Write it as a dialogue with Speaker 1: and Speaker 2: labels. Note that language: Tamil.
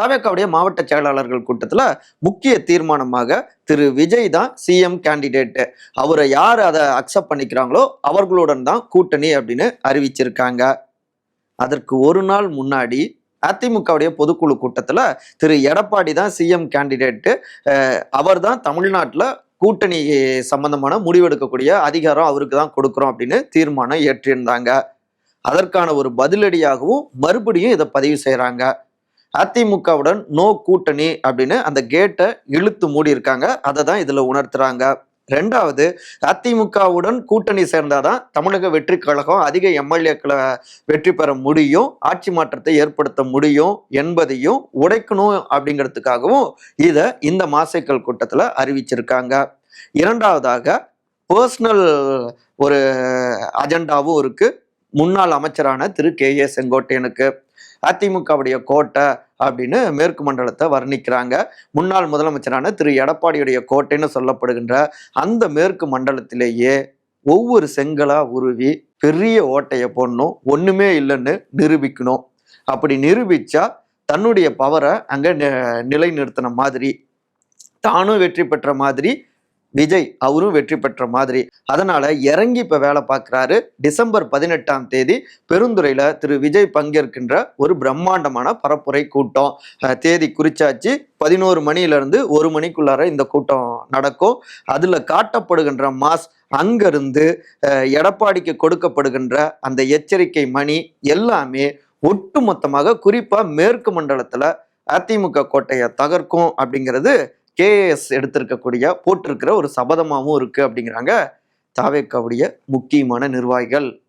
Speaker 1: தவேக்காவுடைய மாவட்ட செயலாளர்கள் கூட்டத்தில் முக்கிய தீர்மானமாக திரு விஜய் தான் சிஎம் கேண்டிடேட்டு அவரை யார் அதை அக்செப்ட் பண்ணிக்கிறாங்களோ அவர்களுடன் தான் கூட்டணி அப்படின்னு அறிவிச்சிருக்காங்க. அதற்கு ஒரு நாள் முன்னாடி அதிமுகவுடைய பொதுக்குழு கூட்டத்தில் திரு எடப்பாடி தான் சிஎம் கேண்டிடேட்டு அவர் தான் தமிழ்நாட்டில் கூட்டணி சம்பந்தமான முடிவெடுக்கக்கூடிய அதிகாரம் அவருக்கு தான் கொடுக்குறோம் அப்படின்னு தீர்மானம் ஏற்றியிருந்தாங்க அதற்கான ஒரு பதிலடியாகவும் மறுபடியும் இதை பதிவு செய்கிறாங்க அதிமுகவுடன் நோ கூட்டணி அப்படின்னு அந்த கேட்டை இழுத்து மூடி இருக்காங்க அதை தான் இதில் உணர்த்துறாங்க. ரெண்டாவது அதிமுகவுடன் கூட்டணி சேர்ந்தாதான் தமிழக வெற்றி கழகம் அதிக எம்எல்ஏக்களை வெற்றி பெற முடியும் ஆட்சி மாற்றத்தை ஏற்படுத்த முடியும் என்பதையும் உடைக்கணும் அப்படிங்கிறதுக்காகவும் இதை இந்த மாசைக்கல் கூட்டத்தில் அறிவிச்சிருக்காங்க. இரண்டாவதாக பர்சனல் ஒரு அஜெண்டாவும் இருக்குது முன்னாள் அமைச்சரான திரு கே ஏ செங்கோட்டையனுக்கு அதிமுகவுடைய கோட்டை அப்படின்னு மேற்கு மண்டலத்தை வர்ணிக்கிறாங்க. முன்னாள் முதலமைச்சரான திரு எடப்பாடியுடைய கோட்டைன்னு சொல்லப்படுகின்ற அந்த மேற்கு மண்டலத்திலேயே ஒவ்வொரு செங்கலா உருவி பெரிய ஓட்டையை போடணும். ஒண்ணுமே இல்லைன்னு நிரூபிக்கணும். அப்படி நிரூபிச்சா தன்னுடைய பவரை அங்க நிலைநிறுத்தின மாதிரி தானும் வெற்றி பெற்ற மாதிரி விஜய் அவரும் வெற்றி பெற்ற மாதிரி. அதனால இறங்கி இப்ப வேலை பார்க்குறாரு. டிசம்பர் பதினெட்டாம் தேதி பெருந்துறையில திரு விஜய் பங்கேற்கின்ற ஒரு பிரம்மாண்டமான பரப்புரை கூட்டம். தேதி குறிச்சாச்சு. பதினோரு மணியிலிருந்து ஒரு மணிக்குள்ளார இந்த கூட்டம் நடக்கும். அதுல காட்டப்படுகின்ற மாஸ் அங்கிருந்து எடப்பாடிக்கு கொடுக்கப்படுகின்ற அந்த எச்சரிக்கை மணி எல்லாமே ஒட்டுமொத்தமாக குறிப்பா மேற்கு மண்டலத்துல அதிமுக கோட்டையை தகர்க்கும் அப்படிங்கிறது கேஎஸ் எடுத்திருக்கக்கூடிய போட்டிருக்கிற ஒரு சபதமாகவும் இருக்குது அப்படிங்கிறாங்க தாவேக்காவுடைய முக்கியமான நிர்வாகிகள்.